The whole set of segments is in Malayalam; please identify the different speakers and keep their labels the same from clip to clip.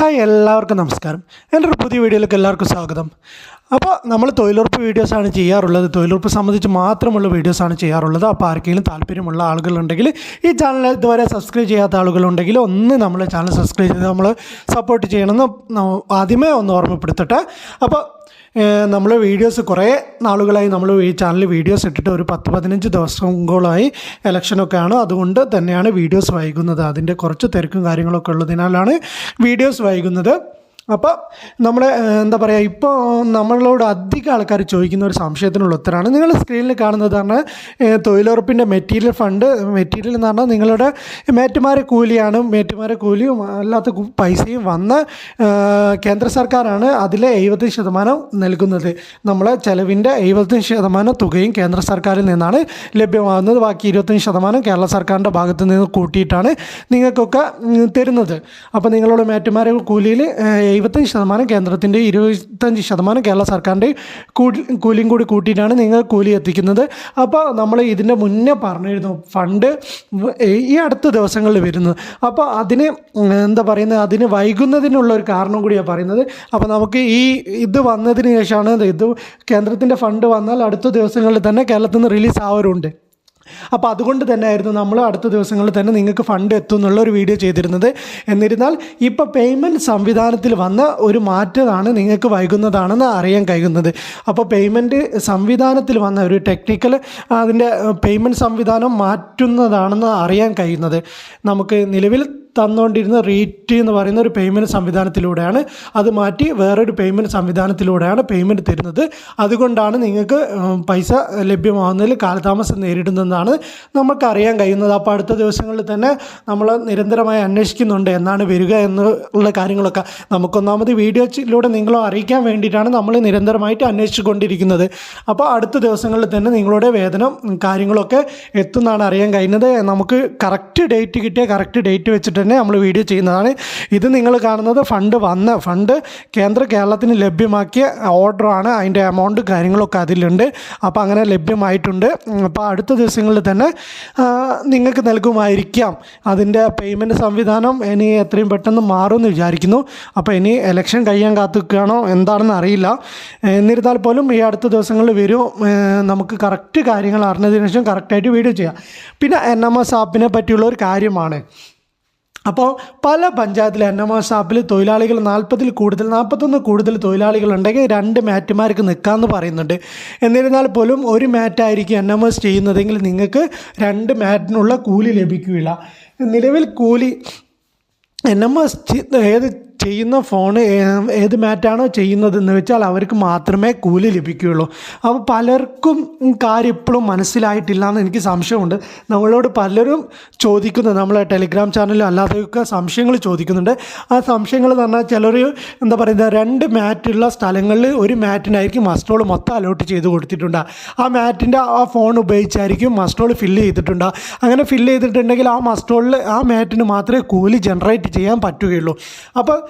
Speaker 1: ഹായ് എല്ലാവർക്കും നമസ്കാരം. എന്റെ ഒരു പുതിയ വീഡിയോയിലേക്ക് എല്ലാവർക്കും സ്വാഗതം. അപ്പോൾ നമ്മൾ തൊഴിലുറപ്പ് വീഡിയോസാണ് ചെയ്യാറുള്ളത്. തൊഴിലുറപ്പ് സംബന്ധിച്ച് മാത്രമുള്ള വീഡിയോസാണ് ചെയ്യാറുള്ളത്. അപ്പോൾ ആർക്കെങ്കിലും താല്പര്യമുള്ള ആളുകളുണ്ടെങ്കിൽ ഈ ചാനൽ ഇതുവരെ സബ്സ്ക്രൈബ് ചെയ്യാത്ത ആളുകളുണ്ടെങ്കിൽ ഒന്ന് നമ്മളെ ചാനൽ സബ്സ്ക്രൈബ് ചെയ്ത് നമ്മൾ സപ്പോർട്ട് ചെയ്യണമെന്ന് ആദ്യമേ ഒന്ന് ഓർമ്മപ്പെടുത്തട്ടെ. അപ്പോൾ നമ്മൾ വീഡിയോസ് കുറേ നാളുകളായി നമ്മൾ ഈ ചാനലിൽ വീഡിയോസ് ഇട്ടിട്ട് ഒരു പത്ത് പതിനഞ്ച് ദിവസങ്ങളായി ഇലക്ഷനൊക്കെയാണ് അതുകൊണ്ട് തന്നെയാണ് വീഡിയോസ് വൈകുന്നത്. അതിന്റെ കുറച്ച് തിരക്കും കാര്യങ്ങളൊക്കെ ഉള്ളതിനാലാണ് വീഡിയോസ് വൈകുന്നത്. അപ്പോൾ നമ്മൾ എന്താ പറയുക ഇപ്പോൾ നമ്മളോട് അധികം ആൾക്കാർ ചോദിക്കുന്ന ഒരു സംശയത്തിനുള്ള ഉത്തരമാണ് നിങ്ങൾ സ്ക്രീനിൽ കാണുന്നത് പറഞ്ഞാൽ തൊഴിലുറപ്പിന്റെ മെറ്റീരിയൽ ഫണ്ട് മെറ്റീരിയൽ എന്ന് പറഞ്ഞാൽ നിങ്ങളുടെ മേറ്റുമാരെ കൂലിയാണ്. മേറ്റുമാരെ കൂലിയും അല്ലാത്ത പൈസയും വന്ന് കേന്ദ്ര സർക്കാരാണ് അതിലെ എഴുപത്തി ശതമാനം നൽകുന്നത്. നമ്മളെ ചെലവിന്റെ എഴുപത്തി ശതമാനം തുകയും കേന്ദ്ര സർക്കാരിൽ നിന്നാണ് ലഭ്യമാകുന്നത്. ബാക്കി ഇരുപത്തഞ്ച് ശതമാനം കേരള സർക്കാരിന്റെ ഭാഗത്ത് നിന്ന് കൂട്ടിയിട്ടാണ് നിങ്ങൾക്കൊക്കെ തരുന്നത്. അപ്പോൾ നിങ്ങളുടെ മേറ്റുമാരെ കൂലിയിൽ എഴുപത്തഞ്ച് ശതമാനം കേന്ദ്രത്തിന്റെ ഇരുപത്തഞ്ച് ശതമാനം കേരള സർക്കാരിന്റെ കൂലി കൂലിയും കൂടി കൂട്ടിയിട്ടാണ് നിങ്ങൾ കൂലി എത്തിക്കുന്നത്. അപ്പോൾ നമ്മൾ ഇതിന്റെ മുന്നേ പറഞ്ഞിരുന്നു ഫണ്ട് ഈ അടുത്ത ദിവസങ്ങളിൽ വരുന്നത്. അപ്പോൾ അതിന് എന്താ പറയുന്നത്? അതിന് വൈകുന്നതിനുള്ള ഒരു കാരണം കൂടിയാണ് പറയുന്നത്. അപ്പോൾ നമുക്ക് ഈ ഇത് വന്നതിന് ശേഷമാണ് ഇത് കേന്ദ്രത്തിന്റെ ഫണ്ട് വന്നാൽ അടുത്ത ദിവസങ്ങളിൽ തന്നെ കേരളത്തിൽ നിന്ന് റിലീസ് ആവരുണ്ട്. അപ്പോൾ അതുകൊണ്ട് തന്നെ ആയിരുന്നു നമ്മൾ അടുത്ത ദിവസങ്ങളിൽ തന്നെ നിങ്ങൾക്ക് ഫണ്ട് എത്തും എന്നുള്ള ഒരു വീഡിയോ ചെയ്തിരുന്നത്. എന്നിരുന്നാൽ ഇപ്പോൾ പേയ്മെന്റ് സംവിധാനത്തിൽ വന്ന ഒരു മാറ്റമാണ് നിങ്ങൾക്ക് വൈകുന്നതാണെന്ന് അറിയാൻ കഴിയുന്നത്. അപ്പോൾ പേയ്മെന്റ് സംവിധാനത്തിൽ വന്ന ഒരു ടെക്നിക്കൽ അതിന്റെ പേയ്മെന്റ് സംവിധാനം മാറ്റുന്നതാണെന്ന് അറിയാൻ കഴിയുന്നത്. നമുക്ക് നിലവിൽ തന്നുകൊണ്ടിരുന്ന റീറ്റ് എന്ന് പറയുന്ന ഒരു പേയ്മെന്റ് സംവിധാനത്തിലൂടെയാണ് അത് മാറ്റി വേറൊരു പേയ്മെന്റ് സംവിധാനത്തിലൂടെയാണ് പേയ്മെന്റ് തരുന്നത്. അതുകൊണ്ടാണ് നിങ്ങൾക്ക് പൈസ ലഭ്യമാവുന്നതിൽ കാലതാമസം നേരിടുന്നതെന്നാണ് നമുക്കറിയാൻ കഴിയുന്നത്. അപ്പോൾ അടുത്ത ദിവസങ്ങളിൽ തന്നെ നമ്മൾ നിരന്തരമായി അന്വേഷിക്കുന്നുണ്ട് എന്നാണ് വരിക എന്നുള്ള കാര്യങ്ങളൊക്കെ. നമുക്കൊന്നാമത് വീഡിയോയിലൂടെ നിങ്ങളെ അറിയിക്കാൻ വേണ്ടിയിട്ടാണ് നമ്മൾ നിരന്തരമായിട്ട് അന്വേഷിച്ചുകൊണ്ടിരിക്കുന്നത്. അപ്പോൾ അടുത്ത ദിവസങ്ങളിൽ തന്നെ നിങ്ങളുടെ വേതനം കാര്യങ്ങളൊക്കെ എത്തുന്നതാണ് അറിയാൻ കഴിയുന്നത്. നമുക്ക് കറക്റ്റ് ഡേറ്റ് കിട്ടിയ കറക്റ്റ് ഡേറ്റ് വെച്ചിട്ട് തന്നെ നമ്മൾ വീഡിയോ ചെയ്യുന്നതാണ്. ഇത് നിങ്ങൾ കാണുന്നത് ഫണ്ട് വന്ന ഫണ്ട് കേന്ദ്ര കേരളത്തിന് ലഭ്യമാക്കിയ ഓർഡറാണ് അതിന്റെ എമൗണ്ട് കാര്യങ്ങളൊക്കെ അതിലുണ്ട്. അപ്പോൾ അങ്ങനെ ലഭ്യമായിട്ടുണ്ട്. അപ്പോൾ അടുത്ത ദിവസങ്ങളിൽ തന്നെ നിങ്ങൾക്ക് നൽകുമായിരിക്കാം. അതിന്റെ പേയ്മെന്റ് സംവിധാനം ഇനി എത്രയും പെട്ടെന്ന് മാറുമെന്ന് വിചാരിക്കുന്നു. അപ്പോൾ ഇനി എലക്ഷൻ കഴിയാൻ കാത്തുക്കുകയാണോ എന്താണെന്ന് അറിയില്ല. എന്നിരുന്നാൽ പോലും ഈ അടുത്ത ദിവസങ്ങളിൽ വരും. നമുക്ക് കറക്റ്റ് കാര്യങ്ങൾ അറിഞ്ഞതിന് ശേഷം കറക്റ്റായിട്ട് വീഡിയോ ചെയ്യാം. പിന്നെ എൻ എം എസ് ആപ്പിനെ പറ്റിയുള്ള ഒരു കാര്യമാണ്. അപ്പോൾ പല പഞ്ചായത്തിലെ എൻ എം എസ് ആപ്പിൽ തൊഴിലാളികൾ നാൽപ്പതിൽ കൂടുതൽ നാൽപ്പത്തൊന്ന് കൂടുതൽ തൊഴിലാളികൾ ഉണ്ടെങ്കിൽ രണ്ട് മാറ്റുമാർക്ക് നിൽക്കാമെന്ന് പറയുന്നുണ്ട്. എന്നിരുന്നാൽ പോലും ഒരു മാറ്റായിരിക്കും എൻ എം എസ് ചെയ്യുന്നതെങ്കിൽ നിങ്ങൾക്ക് രണ്ട് മാറ്റിനുള്ള കൂലി ലഭിക്കുകയില്ല. നിലവിൽ കൂലി എൻ എം എസ് ഏത് ചെയ്യുന്ന ഫോൺ ഏത് മാറ്റാണോ ചെയ്യുന്നതെന്ന് വെച്ചാൽ അവർക്ക് മാത്രമേ കൂലി ലഭിക്കുകയുള്ളൂ. അപ്പോൾ പലർക്കും കാര്യം ഇപ്പോഴും മനസ്സിലായിട്ടില്ല എന്ന് എനിക്ക് സംശയമുണ്ട്. നമ്മളോട് പലരും ചോദിക്കുന്നത് നമ്മളെ ടെലിഗ്രാം ചാനലിലും അല്ലാതെയൊക്കെ സംശയങ്ങൾ ചോദിക്കുന്നുണ്ട്. ആ സംശയങ്ങൾ എന്ന് പറഞ്ഞാൽ ചിലർ എന്താ പറയുന്നത് രണ്ട് മാറ്റുള്ള സ്ഥലങ്ങളിൽ ഒരു മാറ്റിനായിരിക്കും മസ്റ്റോൾ മൊത്തം അലോട്ട് ചെയ്ത് കൊടുത്തിട്ടുണ്ട്. ആ മാറ്റിന്റെ ആ ഫോൺ ഉപയോഗിച്ചായിരിക്കും മസ്റ്റോൾ ഫില്ല് ചെയ്തിട്ടുണ്ട്. അങ്ങനെ ഫില്ല് ചെയ്തിട്ടുണ്ടെങ്കിൽ ആ മസ്റ്റോളിൽ ആ മാറ്റിന് മാത്രമേ കൂലി ജനറേറ്റ് ചെയ്യാൻ പറ്റുകയുള്ളൂ. അപ്പോൾ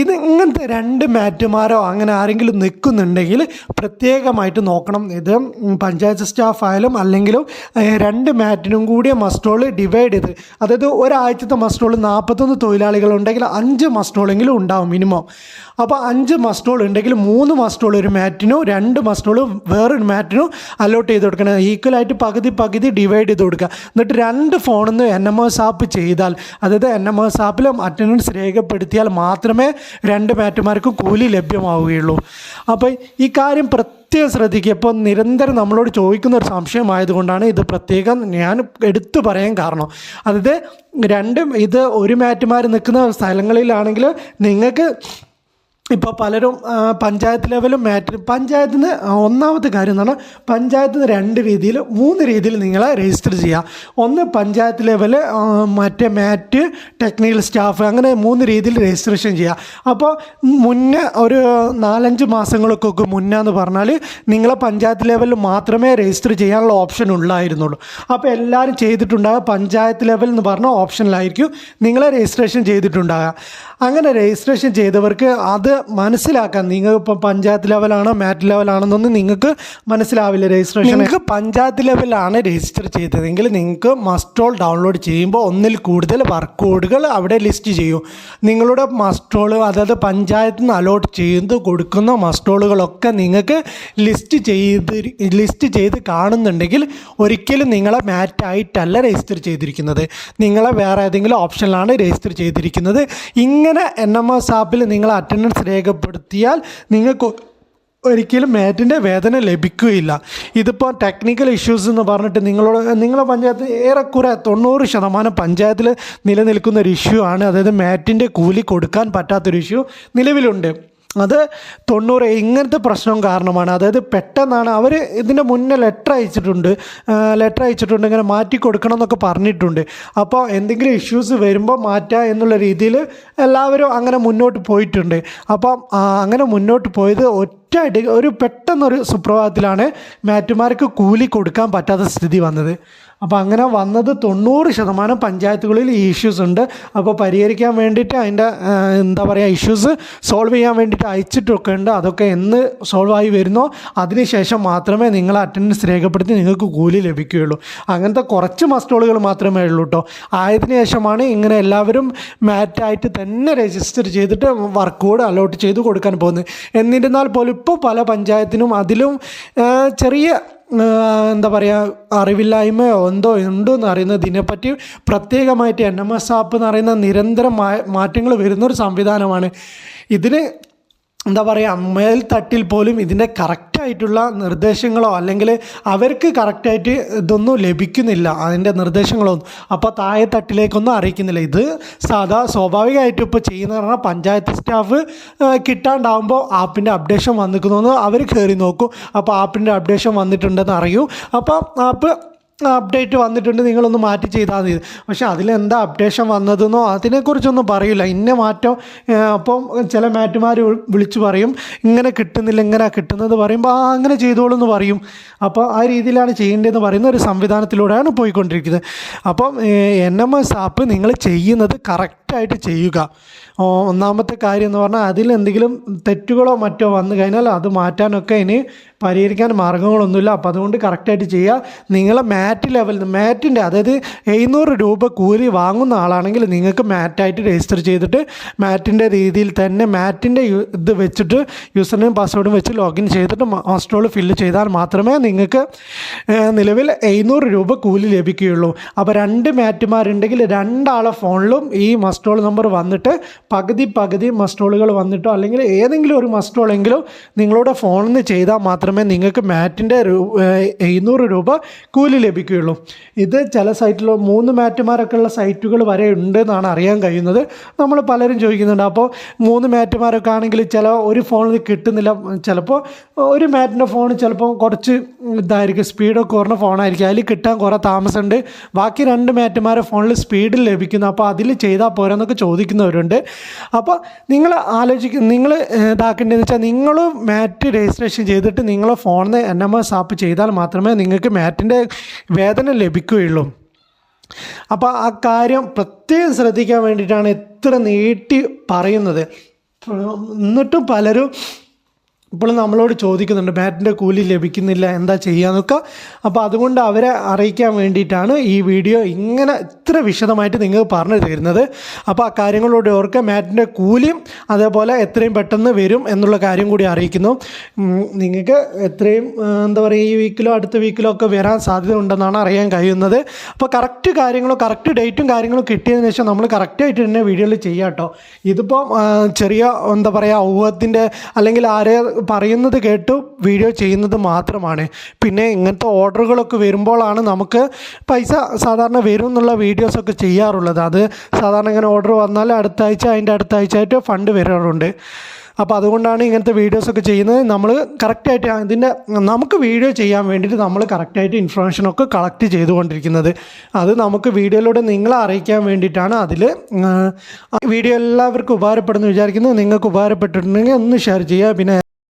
Speaker 1: ഇത് ഇങ്ങനത്തെ രണ്ട് മാറ്റുമാരോ അങ്ങനെ ആരെങ്കിലും നിൽക്കുന്നുണ്ടെങ്കിൽ പ്രത്യേകമായിട്ട് നോക്കണം. ഇത് പഞ്ചായത്ത് സ്റ്റാഫായാലും അല്ലെങ്കിലും രണ്ട് മാറ്റിനും കൂടിയ മസ്റ്റോൾ ഡിവൈഡ് ചെയ്ത് അതായത് ഒരാഴ്ചത്തെ മസ്റ്റോൾ നാൽപ്പത്തൊന്ന് തൊഴിലാളികളുണ്ടെങ്കിൽ അഞ്ച് മസ്റ്റോളെങ്കിലും ഉണ്ടാവും മിനിമം അപ്പോൾ അഞ്ച് മസ്റ്റോൾ ഉണ്ടെങ്കിൽ മൂന്ന് മസ്റ്റോൾ ഒരു മാറ്റിനോ രണ്ട് മസ്റ്റോൾ വേറൊരു മാറ്റിനോ അലോട്ട് ചെയ്ത് കൊടുക്കണം. ഈക്വലായിട്ട് പകുതി പകുതി ഡിവൈഡ് ചെയ്ത് കൊടുക്കുക. എന്നിട്ട് രണ്ട് ഫോണിൽ നിന്ന് എൻ എം എസ് ആപ്പ് ചെയ്താൽ അതായത് എൻ എം എസ് ആപ്പിലും അറ്റൻഡൻസ് രേഖപ്പെടുത്തിയാൽ മാത്രമേ രണ്ട് ബാറ്റുമാർക്കും കൂലി ലഭ്യമാവുകയുള്ളൂ. അപ്പോൾ ഈ കാര്യം പ്രത്യേകം ശ്രദ്ധിക്കുക. ഇപ്പോൾ നിരന്തരം നമ്മളോട് ചോദിക്കുന്ന ഒരു സംശയമായതുകൊണ്ടാണ് ഇത് പ്രത്യേകം ഞാൻ എടുത്തു പറയാൻ കാരണം. അതായത് രണ്ടും ഇത് ഒരു മാറ്റുമാർ നിൽക്കുന്ന സ്ഥലങ്ങളിലാണെങ്കിൽ നിങ്ങൾക്ക് ഇപ്പോൾ പലരും പഞ്ചായത്ത് ലെവലും മാറ്റ് പഞ്ചായത്തിൽ നിന്ന് ഒന്നാമത്തെ കാര്യം എന്ന് പറഞ്ഞാൽ പഞ്ചായത്തിന് രണ്ട് രീതിയിൽ മൂന്ന് രീതിയിൽ നിങ്ങളെ രജിസ്റ്റർ ചെയ്യാം. ഒന്ന് പഞ്ചായത്ത് ലെവൽ മറ്റേ മാറ്റ് ടെക്നിക്കൽ സ്റ്റാഫ് അങ്ങനെ മൂന്ന് രീതിയിൽ രജിസ്ട്രേഷൻ ചെയ്യാം. അപ്പോൾ മുന്നേ ഒരു നാലഞ്ച് മാസങ്ങൾക്കൊക്കെ മുന്നേ എന്ന് പറഞ്ഞാൽ നിങ്ങളെ പഞ്ചായത്ത് ലെവലിൽ മാത്രമേ രജിസ്റ്റർ ചെയ്യാനുള്ള ഓപ്ഷൻ ഉള്ളായിരുന്നുള്ളൂ അപ്പോൾ എല്ലാവരും ചെയ്തിട്ടുണ്ടാകുക പഞ്ചായത്ത് ലെവൽ എന്ന് പറഞ്ഞ ഓപ്ഷനിലായിരിക്കും നിങ്ങളെ രജിസ്ട്രേഷൻ ചെയ്തിട്ടുണ്ടാകുക അങ്ങനെ രജിസ്ട്രേഷൻ ചെയ്തവർക്ക് അത് മനസ്സിലാക്കാൻ നിങ്ങൾ ഇപ്പോൾ പഞ്ചായത്ത് ലെവലാണോ മാറ്റ് ലെവലാണെന്നൊന്നും നിങ്ങൾക്ക് മനസ്സിലാവില്ല രജിസ്ട്രേഷൻ. നിങ്ങൾക്ക് പഞ്ചായത്ത് ലെവലാണ് രജിസ്റ്റർ ചെയ്തതെങ്കിൽ നിങ്ങൾക്ക് മസ്റ്റോൾ ഡൗൺലോഡ് ചെയ്യുമ്പോൾ ഒന്നിൽ കൂടുതൽ വർക്ക് കോഡുകൾ അവിടെ ലിസ്റ്റ് ചെയ്യും. നിങ്ങളുടെ മസ്റ്റോൾ അതായത് പഞ്ചായത്ത് നിന്ന് അലോട്ട് ചെയ്ത് കൊടുക്കുന്ന മസ്റ്റോളുകളൊക്കെ നിങ്ങൾക്ക് ലിസ്റ്റ് ചെയ്ത് ലിസ്റ്റ് ചെയ്ത് കാണുന്നുണ്ടെങ്കിൽ ഒരിക്കലും നിങ്ങളെ മാറ്റായിട്ടല്ല രജിസ്റ്റർ ചെയ്തിരിക്കുന്നത്. നിങ്ങളെ വേറെ ഏതെങ്കിലും ഓപ്ഷനിലാണ് രജിസ്റ്റർ ചെയ്തിരിക്കുന്നത്. ഇങ്ങനെ എൻ എം എസ് ആപ്പിൽ നിങ്ങൾ അറ്റൻഡൻസ് രേഖപ്പെടുത്തിയാൽ നിങ്ങൾക്ക് ഒരിക്കലും മാറ്റിന്റെ വേതനം ലഭിക്കുകയില്ല. ഇതിപ്പോൾ ടെക്നിക്കൽ ഇഷ്യൂസ് എന്ന് പറഞ്ഞിട്ട് നിങ്ങളോട് നിങ്ങളെ പഞ്ചായത്ത് ഏറെക്കുറെ തൊണ്ണൂറ് ശതമാനം പഞ്ചായത്തിൽ നിലനിൽക്കുന്ന ഒരു ഇഷ്യൂ ആണ്. അതായത് മാറ്റിന്റെ കൂലി കൊടുക്കാൻ പറ്റാത്തൊരു ഇഷ്യൂ നിലവിലുണ്ട്. അത് തൊണ്ണൂറ് ഇങ്ങനത്തെ പ്രശ്നം കാരണമാണ്. അതായത് പെട്ടെന്നാണ് അവർ ഇതിന്റെ മുന്നേ ലെറ്റർ അയച്ചിട്ടുണ്ട്. ലെറ്റർ അയച്ചിട്ടുണ്ട് ഇങ്ങനെ മാറ്റി കൊടുക്കണം എന്നൊക്കെ പറഞ്ഞിട്ടുണ്ട്. അപ്പോൾ എന്തെങ്കിലും ഇഷ്യൂസ് വരുമ്പോൾ മാറ്റുക എന്നുള്ള രീതിയിൽ എല്ലാവരും അങ്ങനെ മുന്നോട്ട് പോയിട്ടുണ്ട്. അപ്പം അങ്ങനെ മുന്നോട്ട് പോയത് ഒറ്റ ഒരു പെട്ടെന്നൊരു സുപ്രഭാതത്തിലാണ് മാറ്റുമാർക്ക് കൂലി കൊടുക്കാൻ പറ്റാത്ത സ്ഥിതി വന്നത്. അപ്പോൾ അങ്ങനെ വന്നത് തൊണ്ണൂറ് ശതമാനം പഞ്ചായത്തുകളിൽ ഈ ഇഷ്യൂസ് ഉണ്ട്. അപ്പോൾ പരിഹരിക്കാൻ വേണ്ടിയിട്ട് അതിന്റെ എന്താ പറയുക ഇഷ്യൂസ് സോൾവ് ചെയ്യാൻ വേണ്ടിയിട്ട് അയച്ചിട്ടൊക്കെ ഉണ്ട്. അതൊക്കെ എന്ന് സോൾവ് ആയി വരുന്നോ. അതിനുശേഷം മാത്രമേ നിങ്ങൾ അറ്റൻഡൻസ് രേഖപ്പെടുത്തി നിങ്ങൾക്ക് കൂലി ലഭിക്കുകയുള്ളൂ. അങ്ങനത്തെ കുറച്ച് മസ്റ്റോളുകൾ മാത്രമേ ഉള്ളൂ കേട്ടോ ആയതിനു ശേഷമാണ് ഇങ്ങനെ എല്ലാവരും മാറ്റായിട്ട് തന്നെ രജിസ്റ്റർ ചെയ്തിട്ട് വർക്ക് കോഡ് അലോട്ട് ചെയ്ത് കൊടുക്കാൻ പോകുന്നത്. എന്നിരുന്നാൽ പോലും ഇപ്പോൾ പല പഞ്ചായത്തിനും അതിലും ചെറിയ എന്താ പറയുക അറിവില്ലായ്മയോ എന്തോ ഉണ്ടോ എന്ന് അറിയുന്നത് ഇതിനെപ്പറ്റി പ്രത്യേകമായിട്ട് എൻ എം എസ് ആപ്പ് എന്ന് പറയുന്ന നിരന്തരം മാറ്റങ്ങൾ വരുന്നൊരു സംവിധാനമാണ്. ഇതിന് എന്താ പറയുക തട്ടിൽ പോലും ഇതിന്റെ കറക്റ്റായിട്ടുള്ള നിർദ്ദേശങ്ങളോ അല്ലെങ്കിൽ അവർക്ക് കറക്റ്റായിട്ട് ഇതൊന്നും ലഭിക്കുന്നില്ല അതിന്റെ നിർദ്ദേശങ്ങളൊന്നും അപ്പോൾ താഴെ തട്ടിലേക്കൊന്നും അറിയിക്കുന്നില്ല. ഇത് സാധാ സ്വാഭാവികമായിട്ടും ഇപ്പോൾ ചെയ്യുന്ന പറഞ്ഞാൽ പഞ്ചായത്ത് സ്റ്റാഫ് കിട്ടാണ്ടാവുമ്പോൾ ആപ്പിന്റെ അപ്ഡേഷൻ വന്നിരിക്കുന്നു അവർ കയറി നോക്കും. അപ്പോൾ ആപ്പിന്റെ അപ്ഡേഷൻ വന്നിട്ടുണ്ടെന്ന് അറിയൂ. അപ്പോൾ ആപ്പ് അപ്ഡേറ്റ് വന്നിട്ടുണ്ട് നിങ്ങളൊന്ന് മാറ്റി ചെയ്താൽ മതി. പക്ഷേ അതിലെന്താ അപ്ഡേഷൻ വന്നതെന്നോ അതിനെക്കുറിച്ചൊന്നും പറയില്ല. ഇന്ന മാറ്റം അപ്പം ചില മാറ്റുമാർ വിളിച്ച് പറയും ഇങ്ങനെ കിട്ടുന്നില്ല ഇങ്ങനെ കിട്ടുന്നത് പറയുമ്പോൾ ആ അങ്ങനെ ചെയ്തോളൂ എന്ന് പറയും. അപ്പോൾ ആ രീതിയിലാണ് ചെയ്യേണ്ടതെന്ന് പറയുന്ന ഒരു സംവിധാനത്തിലൂടെയാണ് പോയിക്കൊണ്ടിരിക്കുന്നത്. അപ്പം എൻ എം എസ് ആപ്പ് നിങ്ങൾ ചെയ്യുന്നത് കറക്റ്റായിട്ട് ചെയ്യുക. ഒന്നാമത്തെ കാര്യം എന്ന് പറഞ്ഞാൽ അതിൽ എന്തെങ്കിലും തെറ്റുകളോ മറ്റോ വന്നു കഴിഞ്ഞാൽ അത് മാറ്റാനൊക്കെ ഇനി പരിഹരിക്കാൻ മാർഗങ്ങളൊന്നുമില്ല അപ്പോൾ അതുകൊണ്ട് കറക്റ്റായിട്ട് ചെയ്യുക. നിങ്ങളെ മാറ്റ് ലെവൽ മാറ്റിന്റെ അതായത് എഴുന്നൂറ് രൂപ കൂലി വാങ്ങുന്ന ആളാണെങ്കിൽ നിങ്ങൾക്ക് മാറ്റായിട്ട് രജിസ്റ്റർ ചെയ്തിട്ട് മാറ്റിന്റെ രീതിയിൽ തന്നെ മാറ്റിന്റെ ഇത് വെച്ചിട്ട് യൂസർ നെയിം പാസ്വേഡും വെച്ച് ലോഗിൻ ചെയ്തിട്ട് മസ്റ്റോൾ ഫില്ല് ചെയ്താൽ മാത്രമേ നിങ്ങൾക്ക് നിലവിൽ എഴുന്നൂറ് രൂപ കൂലി ലഭിക്കുകയുള്ളൂ. അപ്പോൾ രണ്ട് മാറ്റുമാരുണ്ടെങ്കിൽ രണ്ടാളെ ഫോണിലും ഈ മസ്റ്റോൾ നമ്പർ വന്നിട്ട് പകുതി പകുതി മസ്റ്റോളുകൾ വന്നിട്ടോ അല്ലെങ്കിൽ ഏതെങ്കിലും ഒരു മസ്റ്റോളെങ്കിലും നിങ്ങളുടെ ഫോണിൽ നിന്ന് ചെയ്താൽ മാത്രമേ നിങ്ങൾക്ക് മാറ്റിന്റെ എഴുന്നൂറ് രൂപ കൂലി ലഭിക്കുകയുള്ളൂ. ഇത് ചില സൈറ്റിൽ മൂന്ന് മാറ്റുമാരൊക്കെ ഉള്ള സൈറ്റുകൾ വരെ ഉണ്ട് എന്നാണ് അറിയാൻ കഴിയുന്നത്. നമ്മൾ പലരും ചോദിക്കുന്നുണ്ട് അപ്പോൾ മൂന്ന് മാറ്റുമാരൊക്കെ ആണെങ്കിൽ ചില ഒരു ഫോണിൽ കിട്ടുന്നില്ല. ചിലപ്പോൾ ഒരു മാറ്റിന്റെ ഫോൺ ചിലപ്പോൾ കുറച്ച് ഇതായിരിക്കും സ്പീഡൊക്കെ കുറഞ്ഞ ഫോണായിരിക്കും അതിൽ കിട്ടാൻ കുറേ താമസമുണ്ട്. ബാക്കി രണ്ട് മാറ്റുമാരെ ഫോണിൽ സ്പീഡിൽ ലഭിക്കുന്നു. അപ്പോൾ അതിൽ ചെയ്താൽ പോരെന്നൊക്കെ ചോദിക്കുന്നവരുണ്ട്. അപ്പോൾ നിങ്ങൾ ആലോചിക്കും നിങ്ങൾ ഇതാക്കേണ്ടതെന്ന് വെച്ചാൽ നിങ്ങൾ മാറ്റ് രജിസ്ട്രേഷൻ ചെയ്തിട്ട് നിങ്ങൾ ഫോണിൽ എൻ എം എസ് ആപ്പ് ചെയ്താൽ മാത്രമേ നിങ്ങൾക്ക് മാറ്റിന്റെ വേതനം ലഭിക്കുകയുള്ളൂ. അപ്പോൾ ആ കാര്യം പ്രത്യേകം ശ്രദ്ധിക്കാൻ വേണ്ടിയിട്ടാണ് ഇത്ര നീട്ടി പറയുന്നത്. എന്നിട്ടും പലരും ഇപ്പോഴും നമ്മളോട് ചോദിക്കുന്നുണ്ട് ബാറ്റിന്റെ കൂലി ലഭിക്കുന്നില്ല എന്താ ചെയ്യാന്നൊക്കെ. അപ്പോൾ അതുകൊണ്ട് അവരെ അറിയിക്കാൻ വേണ്ടിയിട്ടാണ് ഈ വീഡിയോ ഇങ്ങനെ ഇത്ര വിശദമായിട്ട് നിങ്ങൾക്ക് പറഞ്ഞു തരുന്നത്. അപ്പോൾ ആ കാര്യങ്ങളോട് ഓർക്കുക മാറ്റിന്റെ കൂലിയും അതേപോലെ എത്രയും പെട്ടെന്ന് വരും എന്നുള്ള കാര്യം കൂടി അറിയിക്കുന്നു. നിങ്ങൾക്ക് എത്രയും എന്താ പറയുക ഈ വീക്കിലോ അടുത്ത വീക്കിലോ ഒക്കെ വരാൻ സാധ്യത ഉണ്ടെന്നാണ് അറിയാൻ കഴിയുന്നത്. അപ്പോൾ കറക്റ്റ് കാര്യങ്ങളോ കറക്റ്റ് ഡേറ്റും കാര്യങ്ങളും കിട്ടിയതിന് ശേഷം നമ്മൾ കറക്റ്റായിട്ട് തന്നെ വീഡിയോയിൽ ചെയ്യാം കേട്ടോ. ഇതിപ്പോൾ ചെറിയ എന്താ പറയുക ഊഹത്തിന്റെ അല്ലെങ്കിൽ ആരെ പറയുന്നത് കേട്ട് വീഡിയോ ചെയ്യുന്നത് മാത്രമാണ്. പിന്നെ ഇങ്ങനത്തെ ഓർഡറുകളൊക്കെ വരുമ്പോഴാണ് നമുക്ക് പൈസ സാധാരണ വരും എന്നുള്ള വീഡിയോസൊക്കെ ചെയ്യാറുള്ളത്. അത് സാധാരണ ഇങ്ങനെ ഓർഡർ വന്നാൽ അടുത്ത ആഴ്ച അതിന്റെ അടുത്ത ആഴ്ച ആയിട്ട് ഫണ്ട് വരാറുണ്ട്. അപ്പോൾ അതുകൊണ്ടാണ് ഇങ്ങനത്തെ വീഡിയോസൊക്കെ ചെയ്യുന്നത്. നമ്മൾ കറക്റ്റായിട്ട് ഇതിന്റെ നമുക്ക് വീഡിയോ ചെയ്യാൻ വേണ്ടിയിട്ട് നമ്മൾ കറക്റ്റായിട്ട് ഇൻഫർമേഷനൊക്കെ കളക്ട് ചെയ്തുകൊണ്ടിരിക്കുന്നത്. അത് നമുക്ക് വീഡിയോയിലൂടെ നിങ്ങളെ അറിയിക്കാൻ വേണ്ടിയിട്ടാണ് അതിൽ വീഡിയോ എല്ലാവർക്കും ഉപകാരപ്പെടുന്നു വിചാരിക്കുന്നത് നിങ്ങൾക്ക് ഉപകാരപ്പെട്ടിട്ടുണ്ടെങ്കിൽ ഒന്ന് ഷെയർ ചെയ്യുക. പിന്നെ